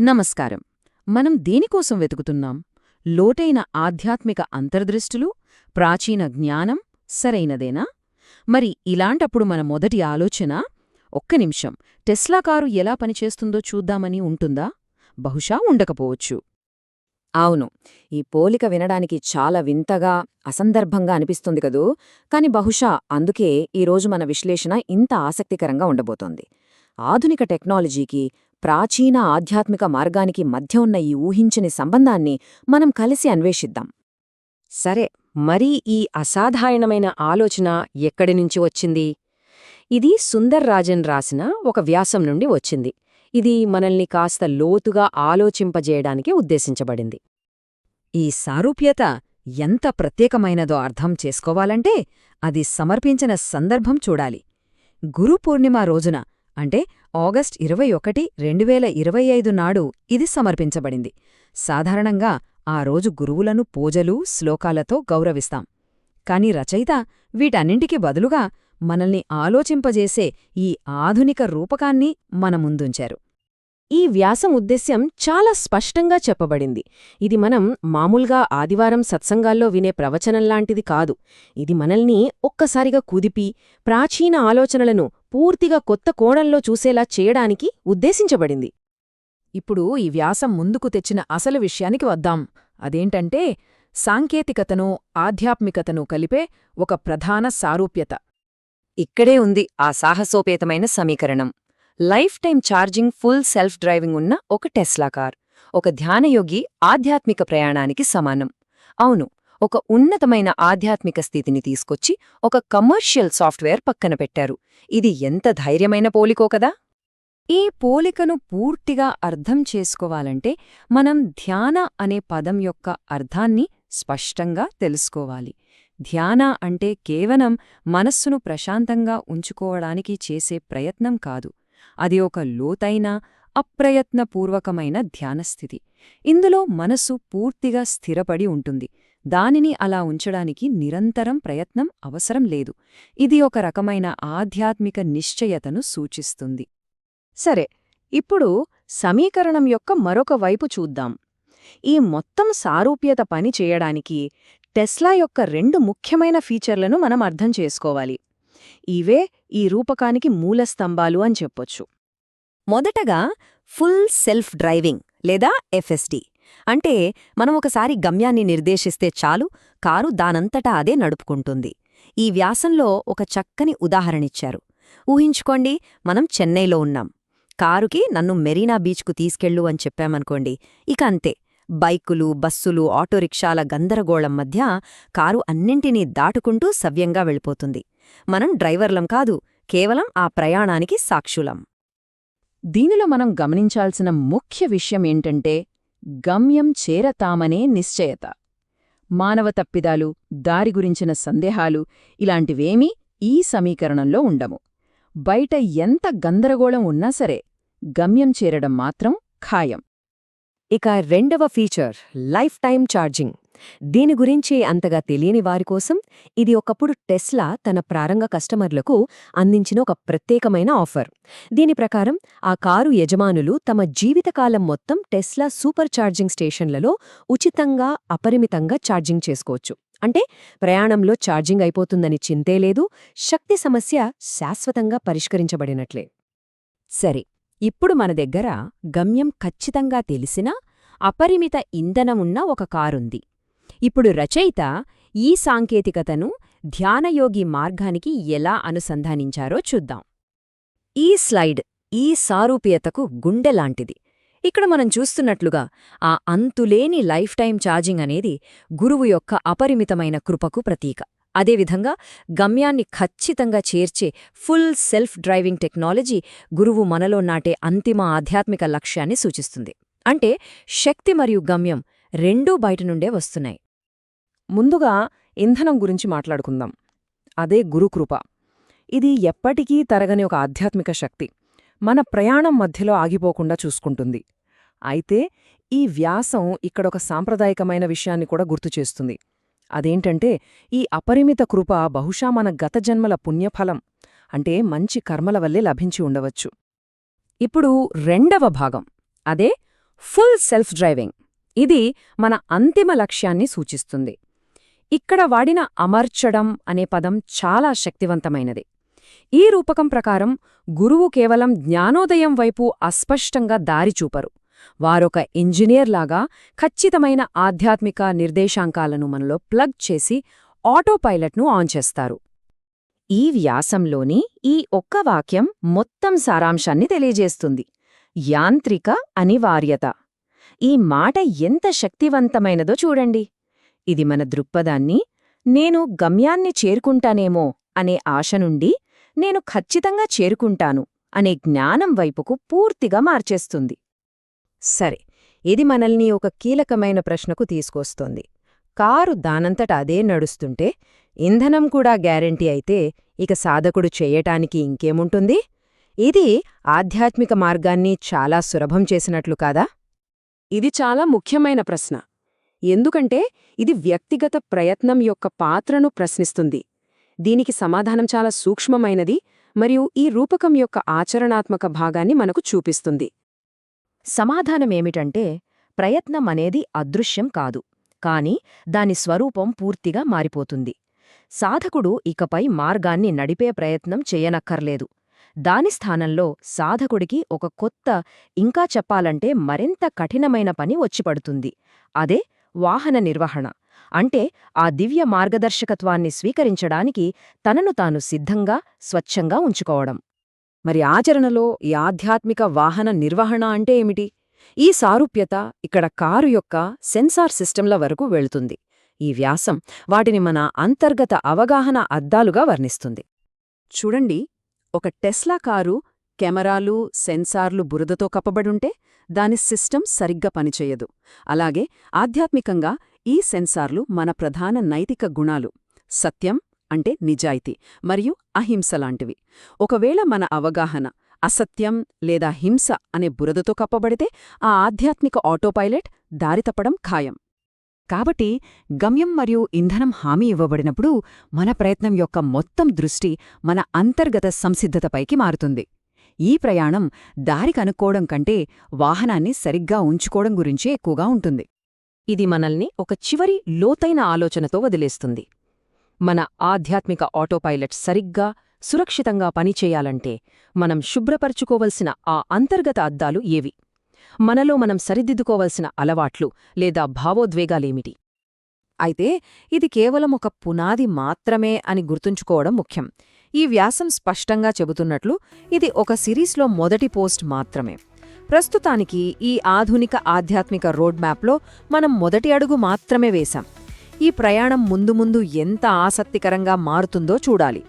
నమస్కారం. మనం దేనికోసం వెతుకుతున్నాం? లోటైన ఆధ్యాత్మిక అంతర్దృష్టులు? ప్రాచీన జ్ఞానం? సరైనదేనా? మరి ఇలాంటప్పుడు మన మొదటి ఆలోచన ఒక్క నిమిషం టెస్లా కారు ఎలా పనిచేస్తుందో చూద్దామని ఉంటుందా? బహుశా ఉండకపోవచ్చు. అవును ఈ పోలిక వినడానికి చాలా వింతగా అసందర్భంగా అనిపిస్తుంది కదూ? కాని బహుశా అందుకే ఈరోజు మన విశ్లేషణ ఇంత ఆసక్తికరంగా ఉండబోతోంది. ఆధునిక టెక్నాలజీకి ప్రాచీన ఆధ్యాత్మిక మార్గానికి మధ్య ఉన్న ఈ ఊహించని సంబంధాన్ని మనం కలిసి అన్వేషిద్దాం. సరే మరీ ఈ అసాధారణమైన ఆలోచన ఎక్కడి నుంచి వచ్చింది? ఇది సుందర్ రాజన్ రాసిన ఒక వ్యాసం నుండి వచ్చింది. ఇది మనల్ని కాస్త లోతుగా ఆలోచింపజేయడానికి ఉద్దేశించబడింది. ఈ సారూప్యత ఎంత ప్రత్యేకమైనదో అర్థం చేసుకోవాలంటే అది సమర్పించిన సందర్భం చూడాలి. గురు పూర్ణిమ రోజున అంటే ఆగస్ట్ ఇరవై ఒకటి రెండు వేల ఇరవై ఐదు నాడు ఇది సమర్పించబడింది. సాధారణంగా ఆ రోజు గురువులను పూజలు శ్లోకాలతో గౌరవిస్తాం. కాని రచయిత వీటన్నింటికి బదులుగా మనల్ని ఆలోచింపజేసే ఈ ఆధునిక రూపకాన్ని మన ముందుంచారు. ఈ వ్యాసం ఉద్దేశ్యం చాలా స్పష్టంగా చెప్పబడింది. ఇది మనం మామూలుగా ఆదివారం సత్సంగాల్లో వినే ప్రవచనంలాంటిది కాదు. ఇది మనల్ని ఒక్కసారిగా కుదిపి ప్రాచీన ఆలోచనలను పూర్తిగా కొత్త కోణంలో చూసేలా చేయడానికి ఉద్దేశించబడింది. ఇప్పుడు ఈ వ్యాసం ముందుకు తెచ్చిన అసలు విషయానికి వద్దాం. అదేంటంటే సాంకేతికతను ఆధ్యాత్మికతను కలిపే ఒక ప్రధాన సారూప్యత. ఇక్కడే ఉంది ఆ సాహసోపేతమైన సమీకరణం. Life time charging full self driving ఉన్న ఒక టెస్లా కార్. ఒక ధ్యానయోగి ఆధ్యాత్మిక ప్రయాణానికి సమానం. అవును ఒక ఉన్నతమైన ఆధ్యాత్మిక స్థితిని తీసుకొచ్చి ఒక కమర్షియల్ సాఫ్ట్వేర్ పక్కన పెట్టారు. ఇది ఎంత ధైర్యమైన పోలికో కదా! ఈ పోలికను పూర్తిగా అర్థం చేసుకోవాలంటే మనం ధ్యాన అనే పదం యొక్క అర్థాన్ని స్పష్టంగా తెలుసుకోవాలి. ధ్యాన అంటే కేవలం మనస్సును ప్రశాంతంగా ఉంచుకోవడానికి చేసే ప్రయత్నం కాదు. అది ఒక లోతైన అప్రయత్నపూర్వకమైన ధ్యానస్థితి. ఇందులో మనస్సు పూర్తిగా స్థిరపడి ఉంటుంది. దానిని అలా ఉంచడానికి నిరంతరం ప్రయత్నం అవసరం లేదు. ఇది ఒక రకమైన ఆధ్యాత్మిక నిశ్చయతను సూచిస్తుంది. సరే ఇప్పుడు సమీకరణం యొక్క మరొక వైపు చూద్దాం. ఈ మొత్తం సారూప్యత పని చేయడానికి టెస్లా యొక్క రెండు ముఖ్యమైన ఫీచర్లను మనం అర్థం చేసుకోవాలి. ఇవే ఈ రూపకానికి మూలస్తంభాలు అని చెప్పొచ్చు. మొదటగా ఫుల్ సెల్ఫ్ డ్రైవింగ్ లేదా ఎఫ్ఎస్డి. అంటే మనం ఒకసారి గమ్యాన్ని నిర్దేశిస్తే చాలు కారు దానంతటా అదే నడుపుకుంటుంది. ఈ వ్యాసంలో ఒక చక్కని ఉదాహరణిచ్చారు ఊహించుకోండి మనం చెన్నైలో ఉన్నాం. కారుకి నన్ను మెరీనా బీచ్కు తీసుకెళ్ళు అని చెప్పామనుకోండి ఇక అంతే. బైకులు బస్సులు ఆటోరిక్షాల గందరగోళం మధ్య కారు అన్నింటినీ దాటుకుంటూ సవ్యంగా వెళ్ళిపోతుంది. మనం డ్రైవర్లం కాదు కేవలం ఆ ప్రయాణానికి సాక్షులం. దీనిలో మనం గమనించాల్సిన ముఖ్య విషయం ఏంటంటే గమ్యం చేరతామనే నిశ్చయత. మానవ తప్పిదాలు దారి గురించిన సందేహాలు ఇలాంటివేమీ ఈ సమీకరణంలో ఉండము. బయట ఎంత గందరగోళం ఉన్నా సరే గమ్యం చేరడం మాత్రం ఖాయం. ఇక రెండవ ఫీచర్ లైఫ్ టైం ఛార్జింగ్. దీని గురించి అంతగా తెలియని వారి కోసం ఇది ఒకప్పుడు టెస్లా తన ప్రారంభ కస్టమర్లకు అందించిన ఒక ప్రత్యేకమైన ఆఫర్. దీని ప్రకారం ఆ కారు యజమానులు తమ జీవితకాలం మొత్తం టెస్లా సూపర్ ఛార్జింగ్ స్టేషన్లలో ఉచితంగా అపరిమితంగా ఛార్జింగ్ చేసుకోవచ్చు. అంటే ప్రయాణంలో ఛార్జింగ్ అయిపోతుందని చింతే లేదు శక్తి సమస్య శాశ్వతంగా పరిష్కరించబడినట్లే. సరే ఇప్పుడు మన దగ్గర గమ్యం ఖచ్చితంగా తెలిసినా అపరిమిత ఇంధనమున్న ఒక కారుంది. ఇప్పుడు రచయిత ఈ సాంకేతికతను ధ్యానయోగి మార్గానికి ఎలా అనుసంధానించారో చూద్దాం. ఈ స్లైడ్ ఈ సారూప్యతకు గుండెలాంటిది ఇక్కడ మనం చూస్తున్నట్లుగా ఆ అంతులేని లైఫ్ టైం ఛార్జింగ్ అనేది గురువు యొక్క అపరిమితమైన కృపకు ప్రతీక. అదేవిధంగా గమ్యాన్ని ఖచ్చితంగా చేర్చే ఫుల్ సెల్ఫ్ డ్రైవింగ్ టెక్నాలజీ గురువు మనలో నాటే అంతిమ ఆధ్యాత్మిక లక్ష్యాన్ని సూచిస్తుంది. అంటే శక్తి మరియు గమ్యం రెండూ బయట నుండే వస్తున్నాయి. ముందుగా ఇంధనం గురించి మాట్లాడుకుందాం. అదే గురుకృప. ఇది ఎప్పటికీ తరగని ఒక ఆధ్యాత్మిక శక్తి. మన ప్రయాణం మధ్యలో ఆగిపోకుండా చూసుకుంటుంది. అయితే ఈ వ్యాసం ఇక్కడొక సాంప్రదాయకమైన విషయాన్ని కూడా గుర్తుచేస్తుంది అదేంటంటే ఈ అపరిమిత కృప బహుశా మన గత జన్మల పుణ్యఫలం అంటే మంచి కర్మల వల్లే లభించి ఉండవచ్చు. ఇప్పుడు రెండవ భాగం. అదే ఫుల్ సెల్ఫ్ డ్రైవింగ్. ఇది మన అంతిమ లక్ష్యాన్ని సూచిస్తుంది. ఇక్కడ వాడిన అమర్చడం అనే పదం చాలా శక్తివంతమైనది. ఈ రూపకం ప్రకారం గురువు కేవలం జ్ఞానోదయం వైపు అస్పష్టంగా దారి చూపరు. వారొక ఇంజనీర్లాగా ఖచ్చితమైన ఆధ్యాత్మిక నిర్దేశాంకాలను మనలో ప్లగ్ చేసి ఆటోపైలట్ను ఆన్ చేస్తారు. ఈ వ్యాసంలోని ఈ ఒక్క వాక్యం మొత్తం సారాంశాన్ని తెలియజేస్తుంది. యాంత్రిక అనివార్యత. ఈ మాట ఎంత శక్తివంతమైనదో చూడండి. ఇది మన దృక్పథాన్ని. నేను గమ్యాన్ని చేరుకుంటానేమో అనే ఆశ నుండి నేను ఖచ్చితంగా చేరుకుంటాను అనే జ్ఞానం వైపుకు పూర్తిగా మార్చేస్తుంది. సరే ఇది మనల్ని ఒక కీలకమైన ప్రశ్నకు తీసుకొస్తోంది. కారు దానంతట అదే నడుస్తుంటే ఇంధనం కూడా గ్యారెంటీ అయితే ఇక సాధకుడు చేయటానికి ఇంకేముంటుంది? ఇది ఆధ్యాత్మిక మార్గాన్ని చాలా సులభం చేసినట్లు కాదా? ఇది చాలా ముఖ్యమైన ప్రశ్న. ఎందుకంటే ఇది వ్యక్తిగత ప్రయత్నం యొక్క పాత్రను ప్రశ్నిస్తుంది. దీనికి సమాధానం చాలా సూక్ష్మమైనది మరియు ఈ రూపకం యొక్క ఆచరణాత్మక భాగాన్ని మనకు చూపిస్తుంది. సమాధానమేమిటంటే ప్రయత్నం అనేది అదృశ్యం కాదు కాని దాని స్వరూపం పూర్తిగా మారిపోతుంది. సాధకుడు ఇకపై మార్గాన్ని నడిపే ప్రయత్నం చేయనక్కర్లేదు. దాని స్థానంలో సాధకుడికి ఒక కొత్త ఇంకా చెప్పాలంటే మరింత కఠినమైన పని వచ్చిపడుతుంది అదే వాహన నిర్వహణ. అంటే ఆ దివ్య మార్గదర్శకత్వాన్ని స్వీకరించడానికి తనను తాను సిద్ధంగా స్వచ్ఛంగా ఉంచుకోవడం. మరి ఆచరణలో ఈ ఆధ్యాత్మిక వాహన నిర్వహణ అంటే ఏమిటి? ఈ సారూప్యత ఇక్కడ కారు యొక్క సెన్సార్ సిస్టంల వరకు వెళుతుంది. ఈ వ్యాసం వాటిని మన అంతర్గత అవగాహన అద్దాలుగా వర్ణిస్తుంది. చూడండి ఒక టెస్లా కారు కెమెరాలు సెన్సార్లు బురదతో కప్పబడుంటే దాని సిస్టమ్ సరిగ్గా పనిచేయదు. అలాగే ఆధ్యాత్మికంగా ఈ సెన్సార్లు మన ప్రధాన నైతిక గుణాలు సత్యం అంటే నిజాయితీ మరియు అహింస లాంటివి. ఒకవేళ మన అవగాహన అసత్యం లేదా హింస అనే బురదతో కప్పబడితే ఆ ఆధ్యాత్మిక ఆటోపైలట్ దారితప్పడం ఖాయం. కాబట్టి గమ్యం మరియు ఇంధనం హామీ ఇవ్వబడినప్పుడు మన ప్రయత్నం యొక్క మొత్తం దృష్టి మన అంతర్గత సంసిద్ధతపైకి మారుతుంది. ఈ ప్రయాణం దారి కనుక్కోవడం కంటే వాహనాన్ని సరిగ్గా ఉంచుకోవడం గురించే ఎక్కువగా ఉంటుంది. ఇది మనల్ని ఒక చివరి లోతైన ఆలోచనతో వదిలేస్తుంది. మన ఆధ్యాత్మిక ఆటోపైలట్ సరిగ్గా సురక్షితంగా పనిచేయాలంటే మనం శుభ్రపరచుకోవలసిన ఆ అంతర్గత అద్దాలు ఏవి? మనలో మనం సరిదిద్దుకోవలసిన అలవాట్లు లేదా భావోద్వేగాలేమిటి? అయితే ఇది కేవలం ఒక పునాది మాత్రమే అని గుర్తుంచుకోవడం ముఖ్యం. ఈ వ్యాసం స్పష్టంగా చెబుతున్నట్లు ఇది ఒక సిరీస్లో మొదటి పోస్ట్ మాత్రమే. ప్రస్తుతానికి ఈ ఆధునిక ఆధ్యాత్మిక రోడ్ మ్యాప్లో మనం మొదటి అడుగు మాత్రమే వేశాం. ఈ ప్రయాణం ముందు ముందు ఎంత ఆసక్తికరంగా మారుతుందో చూడాలి.